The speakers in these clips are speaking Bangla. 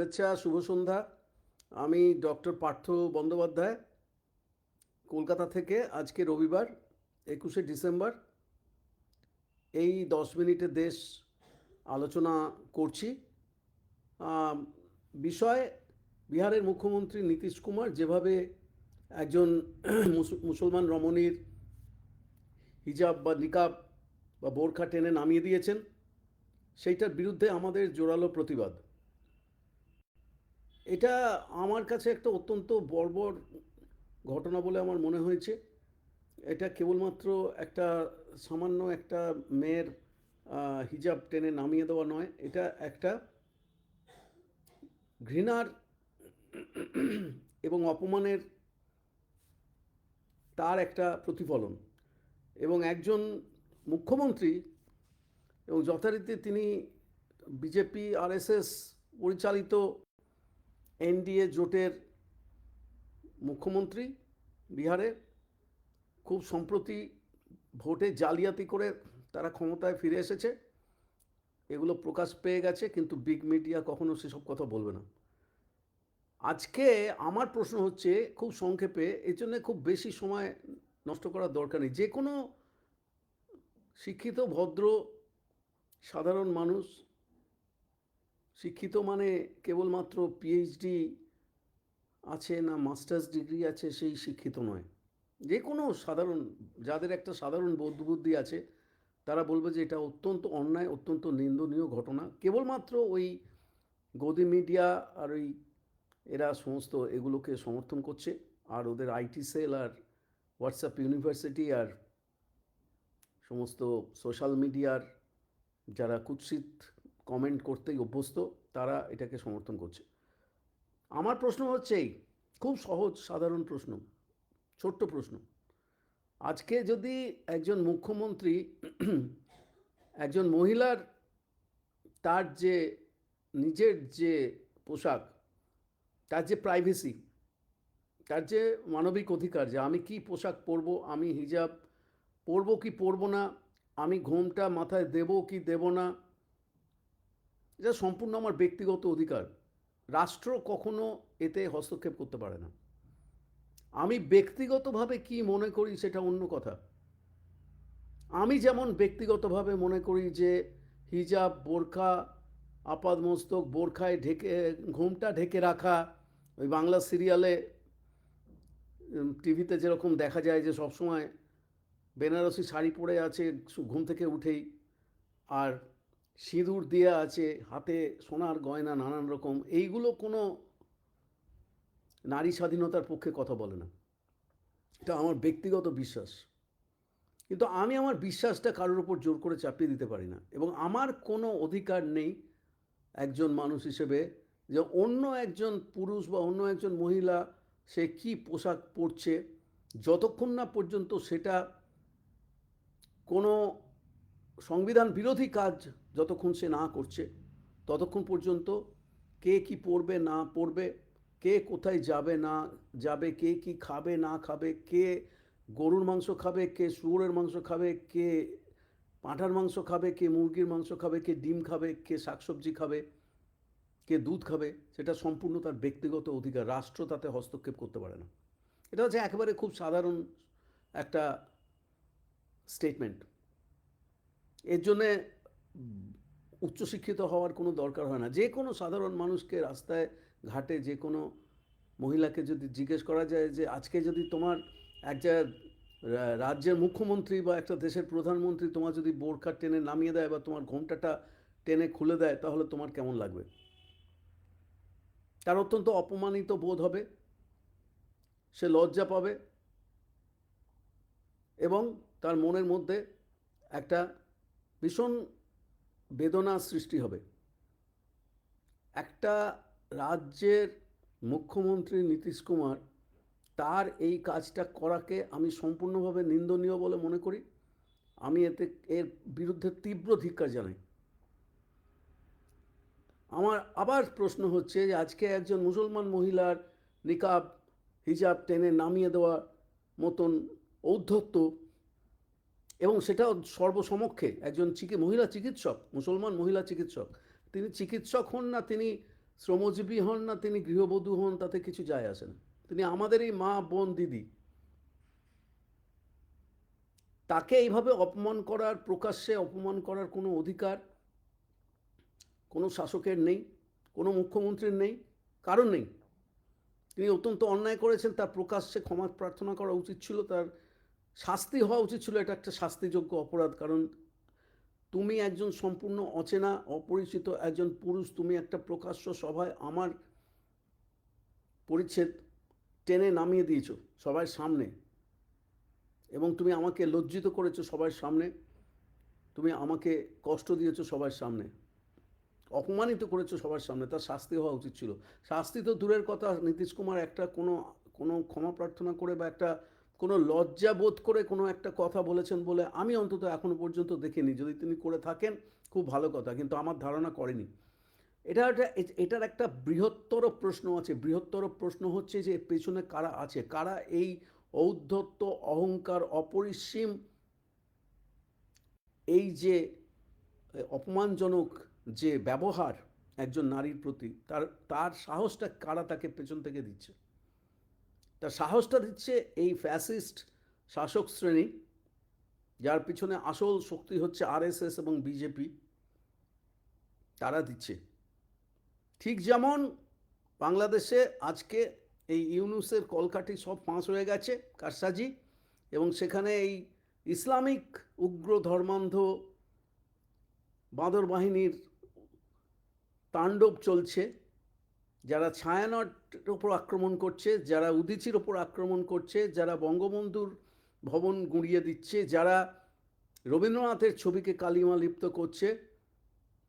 শুভেচ্ছা, শুভ সন্ধ্যা। আমি ডক্টর পার্থ বন্দ্যোপাধ্যায়। কলকাতা থেকে আজকে রবিবার, একুশে ডিসেম্বর। এই দশ মিনিটে দেশ আলোচনা করছি। বিষয়, বিহারের মুখ্যমন্ত্রী নীতিশ কুমার যেভাবে একজন মুসলমান রমণীর হিজাব বা নিকাব বা বোরখা টেনে নামিয়ে দিয়েছেন, সেইটার বিরুদ্ধে আমাদের জোরালো প্রতিবাদ। এটা আমার কাছে একটা অত্যন্ত বর্বর ঘটনা বলে আমার মনে হয়েছে। এটা কেবলমাত্র একটা সামান্য একটা মেয়ের হিজাব টেনে নামিয়ে দেওয়া নয়। এটা একটা ঘৃণার এবং অপমানের তার একটা প্রতিফলন। এবং একজন মুখ্যমন্ত্রী এবং যথারীতি তিনি বিজেপি, আরএসএস পরিচালিত এনডিএ জোটের মুখ্যমন্ত্রী বিহারে খুব সম্প্রতি ভোটে জালিয়াতি করে তারা ক্ষমতায় ফিরে এসেছে। এগুলো প্রকাশ পেয়ে গেছে, কিন্তু বিগ মিডিয়া কখনো সেসব কথা বলবে না। আজকে আমার প্রশ্ন হচ্ছে, খুব সংক্ষেপে, এর জন্য খুব বেশি সময় নষ্ট করার দরকার নেই। যে কোনো শিক্ষিত, ভদ্র, সাধারণ মানুষ শিক্ষিত মানে কেবলমাত্র পিএইচডি আছে না মাস্টার্স ডিগ্রি আছে সেই শিক্ষিত নয়। যে কোনো সাধারণ, যাদের একটা সাধারণ বোধবুদ্ধি আছে, তারা বলবে যে এটা অত্যন্ত অন্যায়, অত্যন্ত নিন্দনীয় ঘটনা। কেবলমাত্র ওই গদি মিডিয়া আর ওই এরা সমস্ত এগুলোকে সমর্থন করছে, আর ওদের আইটি সেল আর হোয়াটসঅ্যাপ ইউনিভার্সিটি আর সমস্ত সোশ্যাল মিডিয়ার যারা কুৎসিত কমেন্ট করতেই অভ্যস্ত, তারা এটাকে সমর্থন করছে। আমার প্রশ্ন হচ্ছে এই, খুব সহজ, সাধারণ প্রশ্ন, ছোট্ট প্রশ্ন। আজকে যদি একজন মুখ্যমন্ত্রী, একজন মহিলার তার যে, নিজের যে পোশাক, তার যে প্রাইভেসি তার যে মানবিক অধিকার যে আমি কি পোশাক পরবো, আমি হিজাব পরবো কি পরবো না, আমি ঘোমটা মাথায় দেবো কি দেবো না এটা সম্পূর্ণ আমার ব্যক্তিগত অধিকার। রাষ্ট্র কখনো এতে হস্তক্ষেপ করতে পারে না। আমি ব্যক্তিগতভাবে কি মনে করি সেটা অন্য কথা। আমি যেমন ব্যক্তিগতভাবে মনে করি যে হিজাব, বোরখা আপাদ মস্তক বোরখায় ঢেকে, ঘুমটা ঢেকে রাখা, ওই বাংলা সিরিয়ালে টিভিতে যেরকম দেখা যায় যে সবসময় বেনারসি শাড়ি পরে আছে ঘুম থেকে উঠেই, আর সিঁদুর দেওয়া আছে, হাতে সোনার গয়না, নানান রকম। এইগুলো কোনো নারী স্বাধীনতার পক্ষে কথা বলে না। এটা আমার ব্যক্তিগত বিশ্বাস। কিন্তু আমি আমার বিশ্বাসটা কারোর উপর জোর করে চাপিয়ে দিতে পারি না। এবং আমার কোনো অধিকার নেই একজন মানুষ হিসেবে যে অন্য একজন পুরুষ বা অন্য একজন মহিলা সে কি পোশাক পরছে, যতক্ষণ না পর্যন্ত সেটা কোনো সংবিধান বিরোধী কাজ যতক্ষণ সে না করছে, ততক্ষণ পর্যন্ত কে কি পড়বে, না পড়বে, কে কোথায় যাবে, না যাবে, কে কি খাবে, না খাবে, কে গরুর মাংস খাবে, কে শুয়োরের মাংস খাবে, কে পাঁঠার মাংস খাবে, কে মুরগির মাংস খাবে, কে ডিম খাবে, কে শাকসবজি খাবে, কে দুধ খাবে, সেটা সম্পূর্ণ তার ব্যক্তিগত অধিকার। রাষ্ট্র তাতে হস্তক্ষেপ করতে পারে না। এটা হচ্ছে একেবারে খুব সাধারণ একটা স্টেটমেন্ট এর জন্যে উচ্চশিক্ষিত হওয়ার কোনো দরকার হয় না। যে কোনো সাধারণ মানুষকে রাস্তায়, ঘাটে যে কোনো মহিলাকে যদি জিজ্ঞেস করা যায় যে, আজকে যদি তোমার এক জায়গায় রাজ্যের মুখ্যমন্ত্রী বা একটা দেশের প্রধানমন্ত্রী তোমার যদি বোরখা টেনে নামিয়ে দেয় বা তোমার ঘোমটাটা টেনে খুলে দেয়, তাহলে তোমার কেমন লাগবে? তার অত্যন্ত অপমানিত বোধ হবে, সে লজ্জা পাবে এবং তার মনের মধ্যে একটা ভীষণ বেদনা সৃষ্টি হবে। একটা রাজ্যের মুখ্যমন্ত্রী নীতিশ কুমার তার এই কাজটা করাকে আমি সম্পূর্ণভাবে নিন্দনীয় বলে মনে করি। আমি এতে, এর বিরুদ্ধে তীব্র ধিক্কার জানাই। আমার আবার প্রশ্ন হচ্ছে যে, আজকে একজন মুসলমান মহিলার নিকাব, হিজাব টেনে নামিয়ে দেওয়া মতন ঔদ্ধত্য এবং সেটাও সর্বসমক্ষে একজন চিকি, মহিলা চিকিৎসক, মুসলমান মহিলা চিকিৎসক। তিনি চিকিৎসক হন না, তিনি শ্রমজীবী হন না, তিনি গৃহবধূ হন, তাতে কিছু যায় আসে না। তিনি আমাদেরই মা, বোন, দিদি। তাকে এইভাবে অপমান করার প্রকাশ্যে অপমান করার কোনো অধিকার কোনো শাসকের নেই, কোনো মুখ্যমন্ত্রীর নেই কারণ নেই। তিনি অত্যন্ত অন্যায় করেছেন, তার প্রকাশ্যে ক্ষমা প্রার্থনা করা উচিত ছিল, তার শাস্তি হওয়া উচিত ছিল এটা একটা শাস্তিযোগ্য অপরাধ। কারণ তুমি একজন সম্পূর্ণ অচেনা, অপরিচিত একজন পুরুষ, তুমি একটা প্রকাশ্য সভায় আমার পরিচ্ছেদ টেনে নামিয়ে দিয়েছ সবার সামনে এবং তুমি আমাকে লজ্জিত করেছ সবার সামনে, তুমি আমাকে কষ্ট দিয়েছ সবার সামনে, অপমানিত করেছ সবার সামনে, তার শাস্তি হওয়া উচিত ছিল। শাস্তি তো দূরের কথা, নীতিশ কুমার একটা কোনো কোনো ক্ষমা প্রার্থনা করে বা একটা কোনো লজ্জা বোধ করে কোনো একটা কথা বলেছেন বলে আমি অন্তত এখনও পর্যন্ত দেখিনি। যদি তিনি করে থাকেন, খুব ভালো কথা, কিন্তু আমার ধারণা করেনি। এটা একটা, এটার একটা বৃহত্তর প্রশ্ন আছে। বৃহত্তর প্রশ্ন হচ্ছে যে পেছনে কারা আছে? কারা এই ঔদ্ধত্য, অহংকার, অপরিসীম, এই যে অপমানজনক যে ব্যবহার একজন নারীর প্রতি, তার তার সাহসটা কারা তাকে পেছন থেকে দিচ্ছে? তার সাহসটা দিচ্ছে এই ফ্যাসিস্ট শাসক শ্রেণি, যার পিছনে আসল শক্তি হচ্ছে আরএসএস এবং বিজেপি, তারা দিচ্ছে। ঠিক যেমন বাংলাদেশে আজকে এই ইউনুসের কলকাঠি সব ফাঁস হয়ে গেছে, কারসাজি, এবং সেখানে এই ইসলামিক উগ্র ধর্মান্ধ বাঁদর বাহিনীর তাণ্ডব চলছে। যারা ছায়ানটের ওপর আক্রমণ করছে, যারা উদিচির ওপর আক্রমণ করছে, যারা বঙ্গবন্ধুর ভবন গুঁড়িয়ে দিচ্ছে, যারা রবীন্দ্রনাথের ছবিকে কালিমা লিপ্ত করছে,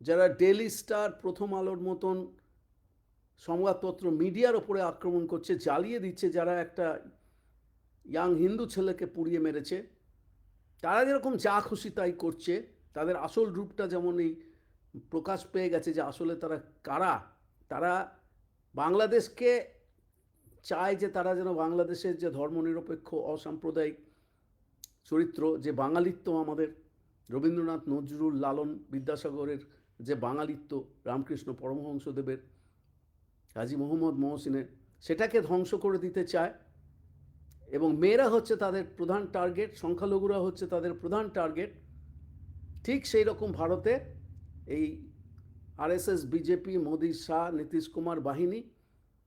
যারা ডেলি স্টার প্রথম আলোর মতন সংবাদপত্র মিডিয়ার ওপরে আক্রমণ করছে, জ্বালিয়ে দিচ্ছে, যারা একটা ইয়াং হিন্দু ছেলেকে পুড়িয়ে মেরেছে, তারা যেরকম যা খুশি তাই করছে, তাদের আসল রূপটা যেমন এই প্রকাশ পেয়ে গেছে যে আসলে তারা কারা, তারা বাংলাদেশকে চায় যে তারা যেন বাংলাদেশের যে ধর্মনিরপেক্ষ, অসাম্প্রদায়িক চরিত্র, যে বাঙালিত্ব আমাদের, রবীন্দ্রনাথ নজরুল লালন বিদ্যাসাগরের যে বাঙালিত্ব, রামকৃষ্ণ পরমহংসদেবের কাজী মোহাম্মদ মহসিনের, সেটাকে ধ্বংস করে দিতে চায়। এবং মেয়েরা হচ্ছে তাদের প্রধান টার্গেট, সংখ্যালঘুরা হচ্ছে তাদের প্রধান টার্গেট। ঠিক সেই রকম ভারতে এই আরএসএস, বিজেপি, মোদি, শাহ, নীতিশ কুমার বাহিনী,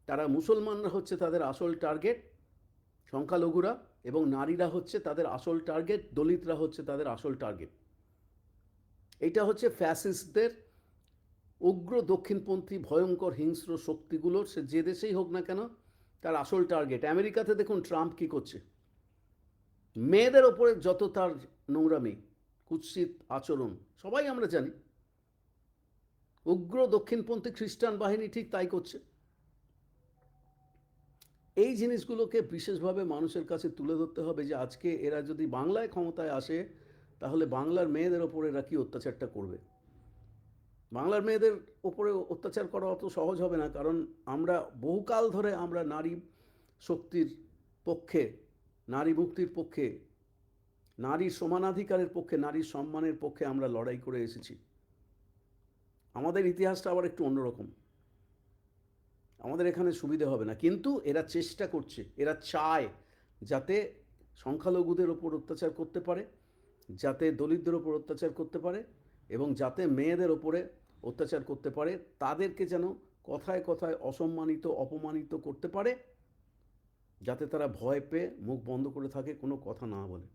তারা মুসলমানরা হচ্ছে তাদের আসল টার্গেট, সংখ্যালঘুরা এবং নারীরা হচ্ছে তাদের আসল টার্গেট, দলিতরা হচ্ছে তাদের আসল টার্গেট। এটা হচ্ছে ফ্যাসিস্টদের উগ্র দক্ষিণপন্থী ভয়ঙ্কর হিংস্র শক্তিগুলোর সে যে দেশেই হোক না কেন, তার আসল টার্গেট। আমেরিকাতে দেখুন ট্রাম্প কি করছে। মেয়েদের ওপরে যত তার নোংরামি, কুৎসিত আচরণ, সবাই আমরা জানি উগ্র দক্ষিণপন্থী খ্রিস্টান বাহিনী ঠিক তাই করছে। এই জিনিসগুলোকে বিশেষভাবে মানুষের কাছে তুলে ধরতে হবে যে আজকে এরা যদি বাংলায় ক্ষমতায় আসে, তাহলে বাংলার মেয়েদের ওপরে এরা কি অত্যাচারটা করবে? বাংলার মেয়েদের ওপরে অত্যাচার করা অত সহজ হবে না, কারণ আমরা বহুকাল ধরে আমরা নারী শক্তির পক্ষে, নারী মুক্তির পক্ষে নারীর সমানাধিকারের পক্ষে নারীর সম্মানের পক্ষে আমরা লড়াই করে এসেছি। আমাদের ইতিহাসটা আবার একটু অন্যরকম। আমাদের এখানে সুবিধে হবে না। কিন্তু এরা চেষ্টা করছে, এরা চায় যাতে সংখ্যালঘুদের ওপর অত্যাচার করতে পারে, যাতে দলিতদের ওপর অত্যাচার করতে পারে এবং যাতে মেয়েদের ওপরে অত্যাচার করতে পারে, তাদেরকে যেন কথায় কথায় অসম্মানিত, অপমানিত করতে পারে, যাতে তারা ভয় পেয়ে মুখ বন্ধ করে থাকে, কোনো কথা না বলে।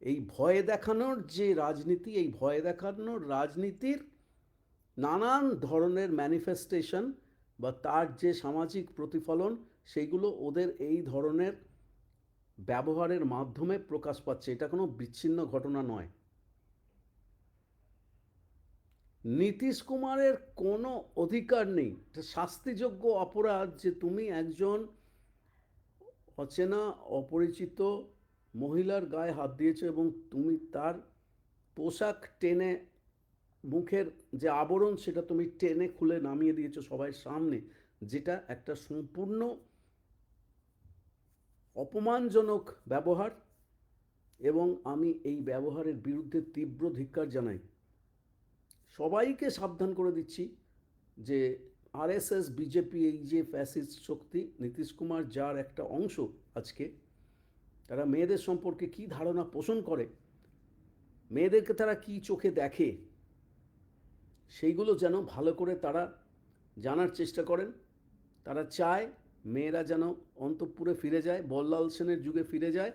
এই ভয় দেখানোর যে রাজনীতি, এই ভয় দেখানোর রাজনীতির নানান ধরনের ম্যানিফেস্টেশন বা তার যে সামাজিক প্রতিফলন সেইগুলো ওদের এই ধরনের ব্যবহারের মাধ্যমে প্রকাশ পাচ্ছে। এটা কোনো বিচ্ছিন্ন ঘটনা নয়। নীতিশ কুমারের কোনো অধিকার নেই। শাস্তিযোগ্য অপরাধ যে তুমি একজন অচেনা, অপরিচিত মহিলার গায়ে হাত দিয়েছ এবং তুমি তার পোশাক টেনে মুখের যে আবরণ সেটা তুমি টেনে খুলে নামিয়ে দিয়েছ সবাই সামনে, যেটা একটা সম্পূর্ণ অপমানজনক ব্যবহার এবং আমি এই ব্যবহারের বিরুদ্ধে তীব্র ধিক্কার জানাই। সবাইকে সাবধান করে দিচ্ছি যে আরএসএস, বিজেপি এই যে ফ্যাসিস্ট শক্তি, নীতিশ কুমার যার একটা অংশ আজকে, তারা মেয়েদের সম্পর্কে কি ধারণা পোষণ করে, মেয়েদেরকে তারা কি চোখে দেখে সেইগুলো যেন ভালো করে তারা জানার চেষ্টা করেন। তারা চায় মেয়েরা যেন অন্তঃপুরে ফিরে যায়, বল্লাল সেনের যুগে ফিরে যায়,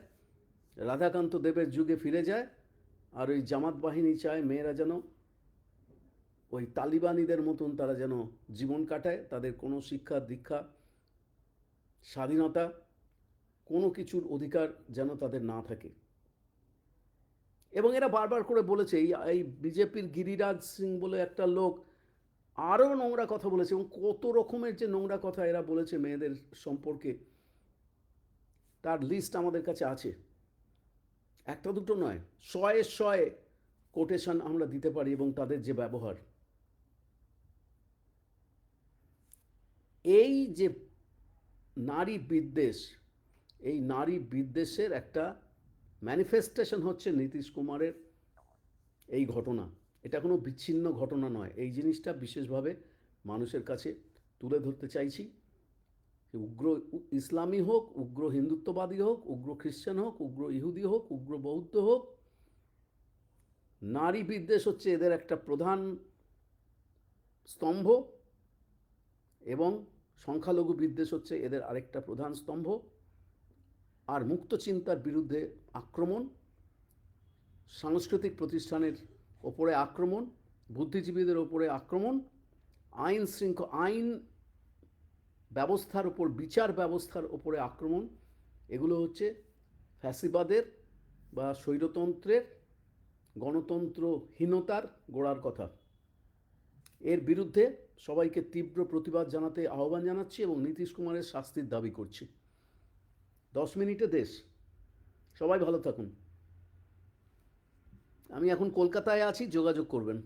রাধাকান্ত দেবের যুগে ফিরে যায়, আর ওই জামাত বাহিনী চায় মেয়েরা যেন ওই তালিবানিদের মতন তারা যেন জীবন কাটায়, তাদের কোনো শিক্ষা, দীক্ষা, স্বাধীনতা, কোনো কিছুর অধিকার যেন তাদের না থাকে। এবং এরা বারবার করে বলেছে, এই এই বিজেপির গিরিরাজ সিং বলে একটা লোক আরও নোংরা কথা বলেছে এবং কত রকমের যে নোংরা কথা এরা বলেছে মেয়েদের সম্পর্কে, তার লিস্ট আমাদের কাছে আছে। একটা দুটো নয়, শয়ে শয়ে কোটেশন আমরা দিতে পারি এবং তাদের যে ব্যবহার। এই যে নারী বিদ্বেষ, এই নারী বিদ্বেষের একটা ম্যানিফেস্টেশন হচ্ছে নীতিশ কুমারের এই ঘটনা। এটা কোনো বিচ্ছিন্ন ঘটনা নয়। এই জিনিসটা বিশেষভাবে মানুষের কাছে তুলে ধরতে চাইছি। উগ্র ইসলামী হোক, উগ্র হিন্দুত্ববাদী হোক, উগ্র খ্রিস্টান হোক, উগ্র ইহুদি হোক, উগ্র বৌদ্ধ হোক, নারী বিদ্বেষ হচ্ছে এদের একটা প্রধান স্তম্ভ এবং সংখ্যালঘু বিদ্বেষ হচ্ছে এদের আরেকটা প্রধান স্তম্ভ। আর মুক্ত চিন্তার বিরুদ্ধে আক্রমণ, সাংস্কৃতিক প্রতিষ্ঠানের ওপরে আক্রমণ, বুদ্ধিজীবীদের ওপরে আক্রমণ, আইন শৃঙ্খ, আইন ব্যবস্থার ওপর বিচার ব্যবস্থার ওপরে আক্রমণ, এগুলো হচ্ছে ফ্যাসিবাদের বা স্বৈরতন্ত্রের গণতন্ত্রহীনতার গোড়ার কথা। এর বিরুদ্ধে সবাইকে তীব্র প্রতিবাদ জানাতে আহ্বান জানাচ্ছি এবং নীতিশ কুমারের শাস্তির দাবি করছি। দশ মিনিটে দেশ। সবাই ভালো থাকুন। আমি এখন কলকাতায় আছি যোগাযোগ করবেন।